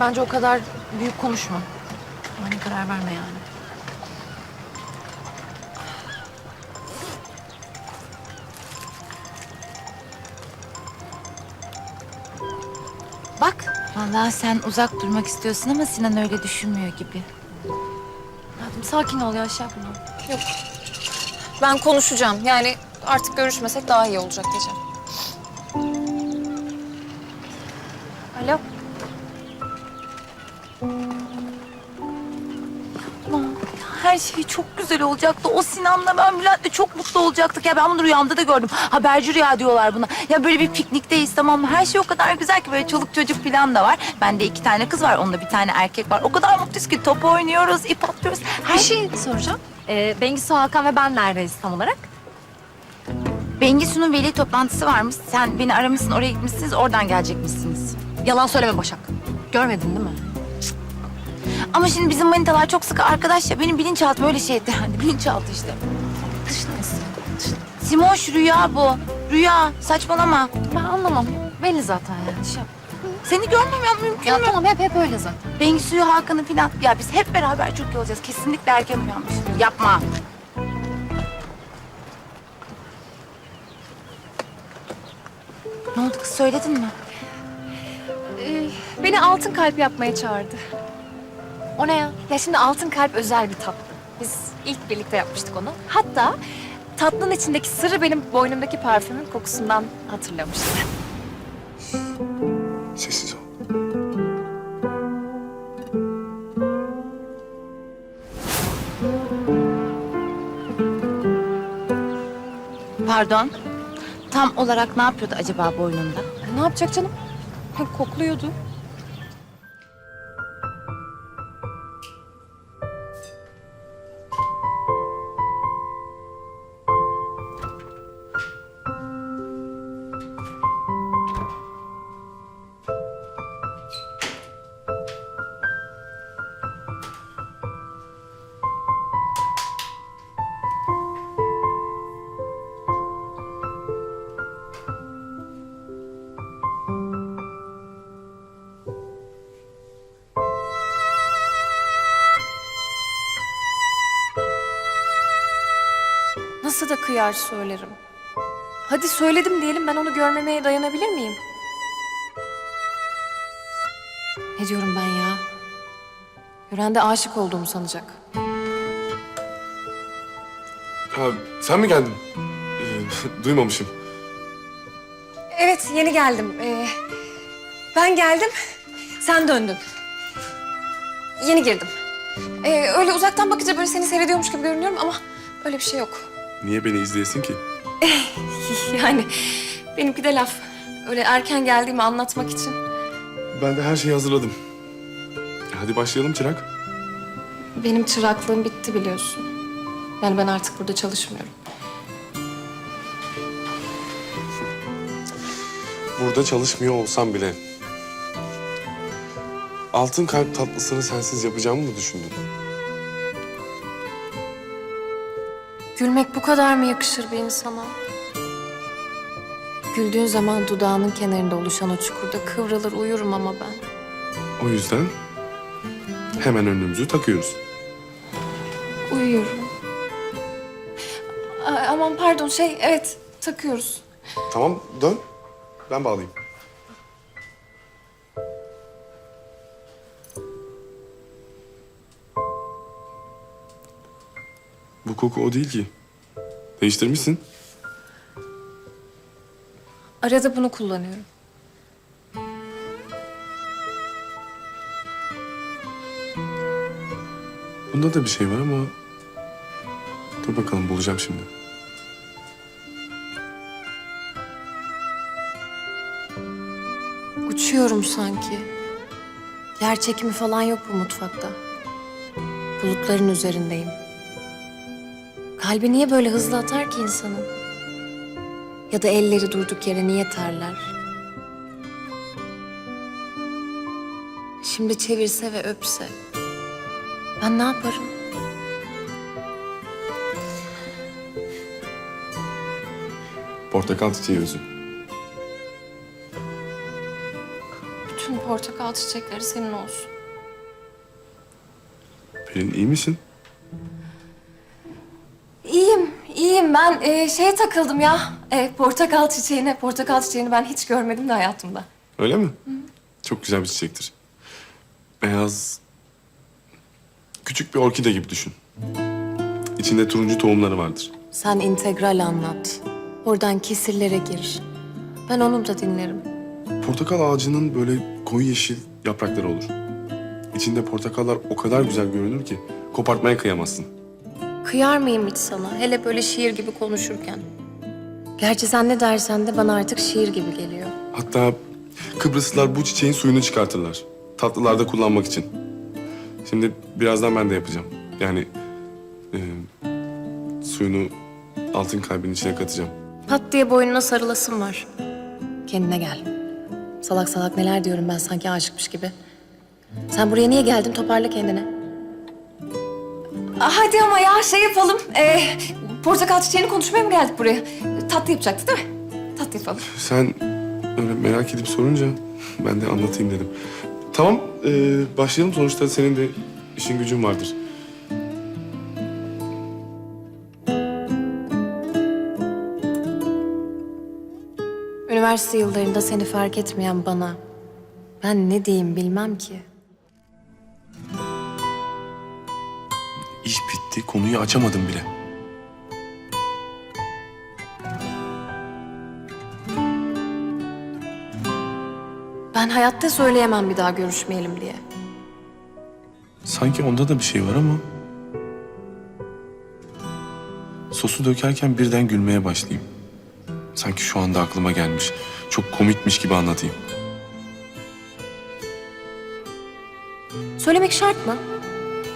Bence o kadar büyük konuşma. Hani karar verme yani. Bak. Vallahi sen uzak durmak istiyorsun ama Sinan öyle düşünmüyor gibi. Hayatım sakin ol ya şey yapma. Yok. Ben konuşacağım. Yani artık görüşmesek daha iyi olacak diyeceğim. Her şey çok güzel olacaktı. O Sinan'la ben Bülent'le çok mutlu olacaktık. Ya ben bunu rüyamda da gördüm. Haberci rüya diyorlar buna. Ya böyle bir piknikteyiz tamam mı? Her şey o kadar güzel ki böyle çoluk çocuk falan da var. Bende iki tane kız var. Onda bir tane erkek var. O kadar mutluyuz ki top oynuyoruz, ip atlıyoruz. Her Bir şey soracağım. Ee, Bengisu, Hakan ve ben neredeyiz tam olarak? Bengisu'nun veli toplantısı varmış. Sen beni aramışsın, oraya gitmişsiniz, oradan gelecekmişsiniz. Yalan söyleme Başak. Görmedin değil mi? Ama şimdi bizim manitalar çok sıkı arkadaş ya. Benim bilinçaltı böyle şeydi yani. Bilinçaltı işte. Dışındasın. Simoş rüya bu. Rüya. Saçmalama. Ben anlamam. Belli zaten yani. Şey yap. Seni görmemem mümkün Ya mü? tamam hep hep öyle zaten. Bengisu'yu, Hakan'ı falan. Ya biz hep beraber çok iyi olacağız. Kesinlikle erken uyanmış. Yapma. Ne oldu kız söyledin mi? Ee, beni altın kalp yapmaya çağırdı. O ne ya? Ya şimdi altın kalp özel bir tatlı. Biz ilk birlikte yapmıştık onu. Hatta tatlının içindeki sırrı benim boynumdaki parfümün kokusundan hatırlamıştı. Sessiz ol. Pardon. Tam olarak ne yapıyordu acaba boynunda? Ne yapacak canım? Kokluyordu. Nasıl da kıyar söylerim. Hadi söyledim diyelim ben onu görmemeye dayanabilir miyim? Ne diyorum ben ya? Gören de aşık olduğumu sanacak. Ha, sen mi geldin? Ee, duymamışım. Evet yeni geldim. Ee, ben geldim, sen döndün. Yeni girdim. Ee, öyle uzaktan bakınca böyle seni seyrediyormuş gibi görünüyorum ama öyle bir şey yok. Niye beni izleyesin ki? Yani benimki de laf. Öyle erken geldiğimi anlatmak için. Ben de her şeyi hazırladım. Hadi başlayalım Çırak. Benim çıraklığım bitti biliyorsun. Yani ben artık burada çalışmıyorum. Burada çalışmıyor olsam bile... Altın kalp tatlısını sensiz yapacağımı mı düşündün? Gülmek bu kadar mı yakışır bir insana? Güldüğün zaman dudağının kenarında oluşan o çukurda kıvrılır uyurum ama ben. O yüzden hemen önlüğümüzü takıyoruz. Uyuyorum. Aman pardon şey evet takıyoruz. Tamam dön. Ben bağlayayım. Bu koku o değil ki. Değiştirmişsin. Arada bunu kullanıyorum. Bunda da bir şey var ama... Dur bakalım bulacağım şimdi. Uçuyorum sanki. Yer çekimi falan yok bu mutfakta. Bulutların üzerindeyim. Kalbi niye böyle hızlı atar ki insanın? Ya da elleri durduk yere niye terler? Şimdi çevirse ve öpse. Ben ne yaparım? Portakal çiçeği özü. Bütün portakal portakal çiçekleri senin olsun. Pelin iyi misin? İyiyim. Ben e, şeye takıldım ya. E, portakal çiçeğine. Portakal çiçeğini ben hiç görmedim de hayatımda. Öyle mi? Çok güzel bir çiçektir. Beyaz... Küçük bir orkide gibi düşün. İçinde turuncu tohumları vardır. Sen integral anlat. Oradan kesirlere gir. Ben onu da dinlerim. Portakal ağacının böyle koyu yeşil yaprakları olur. İçinde portakallar o kadar güzel görünür ki kopartmaya kıyamazsın. Kıyar mıyım hiç sana? Hele böyle şiir gibi konuşurken. Gerçi sen ne dersen de bana artık şiir gibi geliyor. Hatta Kıbrıslılar bu çiçeğin suyunu çıkartırlar. Tatlılarda kullanmak için. Şimdi birazdan ben de yapacağım. Yani e, suyunu altın kalbin içine katacağım. Pat diye boynuna sarılasın var. Kendine gel. Salak salak neler diyorum ben sanki aşıkmış gibi. Sen buraya niye geldin? Toparla kendini. Hadi ama ya şey yapalım. Ee, portakal çiçeğini konuşmaya mı geldik buraya? Tatlı yapacaktı değil mi? Tatlı yapalım. Sen öyle merak edip sorunca ben de anlatayım dedim. Tamam, e, başlayalım. Sonuçta senin de işin gücün vardır. Üniversite yıllarında seni fark etmeyen bana ben ne diyeyim bilmem ki. İş bitti, konuyu açamadım bile. Ben hayatta söyleyemem bir daha görüşmeyelim diye. Sanki onda da bir şey var ama... Sosu dökerken birden gülmeye başlayayım. Sanki şu anda aklıma gelmiş. Çok komikmiş gibi anlatayım. Söylemek şart mı?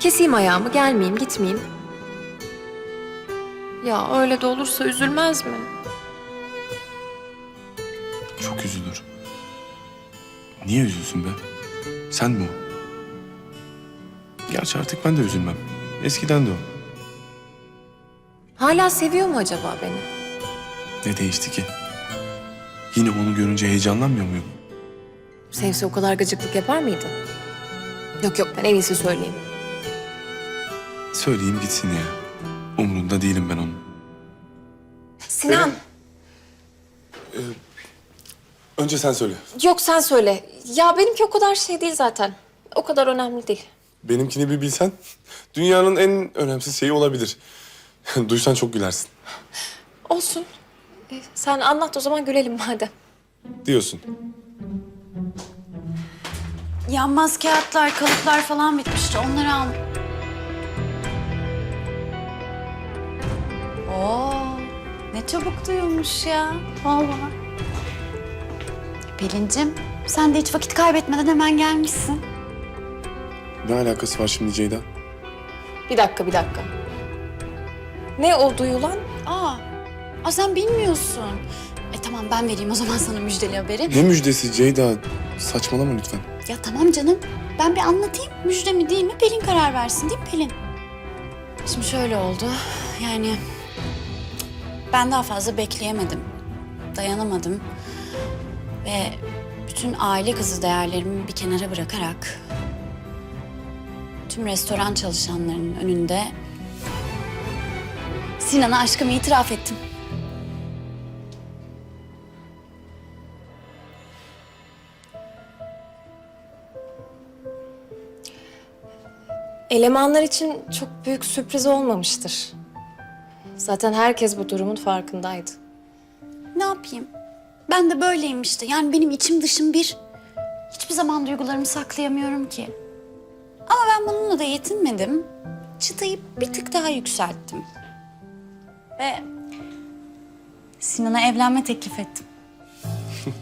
Keseyim ayağımı, gelmeyeyim, gitmeyeyim. Ya öyle de olursa üzülmez mi? Çok üzülür. Niye üzülsün be? Sen mi o? Gerçi artık ben de üzülmem. Eskiden de o. Hala seviyor mu acaba beni? Ne değişti ki? Yine onu görünce heyecanlanmıyor muyum? Sevse o kadar gıcıklık yapar mıydı? Yok yok ben en iyisi söyleyeyim. Söyleyeyim gitsin ya. Umurunda değilim ben onun. Sinan. Önce sen söyle. Yok sen söyle. Ya benimki o kadar şey değil zaten. O kadar önemli değil. Benimkini bir bilsen dünyanın en önemsiz şeyi olabilir. Duysan çok gülersin. Olsun. Ee, sen anlat o zaman gülelim madem. Diyorsun. Yanmaz kağıtlar, kalıplar falan bitmişti. Onları al. Oo, ne çabuk duyulmuş ya. Vallahi. Pelin'cim, sen de hiç vakit kaybetmeden hemen gelmişsin. Ne alakası var şimdi Ceyda? Bir dakika bir dakika. Ne o duyulan? Aa, aa sen bilmiyorsun. E tamam ben vereyim o zaman sana müjdeli haberi. Ne müjdesi Ceyda? Saçmalama lütfen. Ya tamam canım. Ben bir anlatayım. Müjde mi değil mi Pelin karar versin değil mi Pelin? Şimdi şöyle oldu. Yani ben daha fazla bekleyemedim. Dayanamadım. Ve bütün aile kızı değerlerimi bir kenara bırakarak tüm restoran çalışanlarının önünde Sinan'a aşkımı itiraf ettim. Elemanlar için çok büyük sürpriz olmamıştır. Zaten herkes bu durumun farkındaydı. Ne yapayım? Ben de böyleyim işte. Yani benim içim dışım bir. Hiçbir zaman duygularımı saklayamıyorum ki. Ama ben bununla da yetinmedim. Çıtayı bir tık daha yükselttim. Ve Sinan'a evlenme teklif ettim.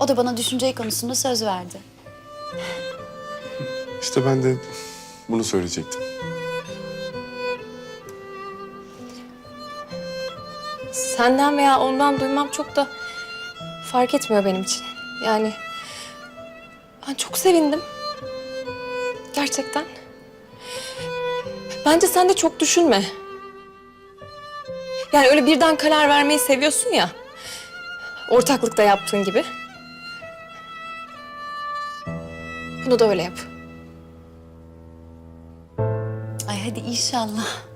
o da bana düşünce konusunda söz verdi. İşte ben de bunu söyleyecektim. Senden veya ondan duymam çok da fark etmiyor benim için. Yani ben çok sevindim. Gerçekten. Bence sen de çok düşünme. Yani öyle birden karar vermeyi seviyorsun ya. Ortaklıkta yaptığın gibi. Bunu da öyle yap. Ay hadi inşallah.